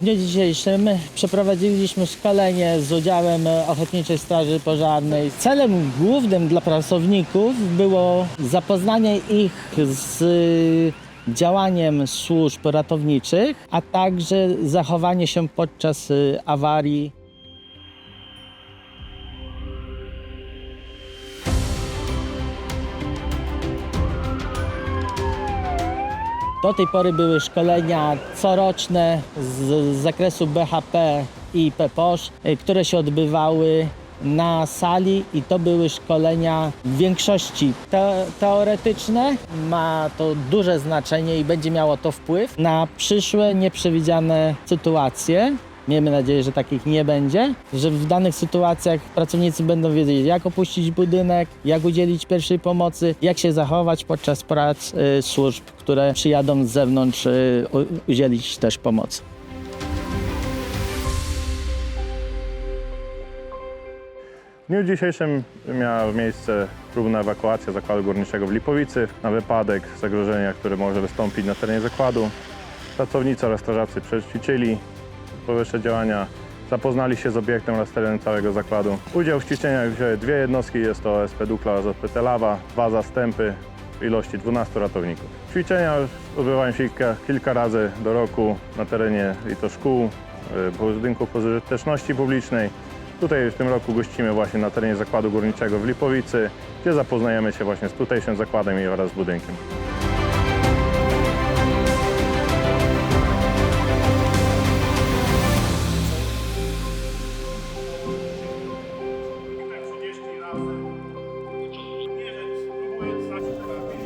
dniu dzisiejszym przeprowadziliśmy szkolenie z udziałem Ochotniczej Straży Pożarnej. Celem głównym dla pracowników było zapoznanie ich z działaniem służb ratowniczych, a także zachowanie się podczas y, awarii Do tej pory były szkolenia coroczne z z zakresu BHP i PPOSZ, y, które się odbywały na sali i to były szkolenia w większości te teoretyczne. Ma to duże znaczenie i będzie miało to wpływ na przyszłe nieprzewidziane sytuacje. Miejmy nadzieję, że takich nie będzie, że w danych sytuacjach pracownicy będą wiedzieć, jak opuścić budynek, jak udzielić pierwszej pomocy, jak się zachować podczas prac y, służb, które przyjadą z zewnątrz y, udzielić też pomocy. W dniu dzisiejszym miała miejsce próbna ewakuacja zakładu górniczego w Lipowicy na wypadek zagrożenia, które może wystąpić na terenie zakładu. Pracownicy oraz strażacy przećwiczyli powyższe działania, zapoznali się z obiektem oraz terenem całego zakładu. Udział w ćwiczeniach wzięły dwie jednostki, jest to OSP Dukla oraz OSP Telawa, dwa zastępy w ilości 12 ratowników. Ćwiczenia odbywają się kilka, kilka razy do roku na terenie i to szkół, y, budynków pożyteczności publicznej, Tutaj w tym roku gościmy właśnie na terenie zakładu górniczego w Lipowicy, gdzie zapoznajemy się właśnie z tutejszym zakładem i oraz z budynkiem. Thank.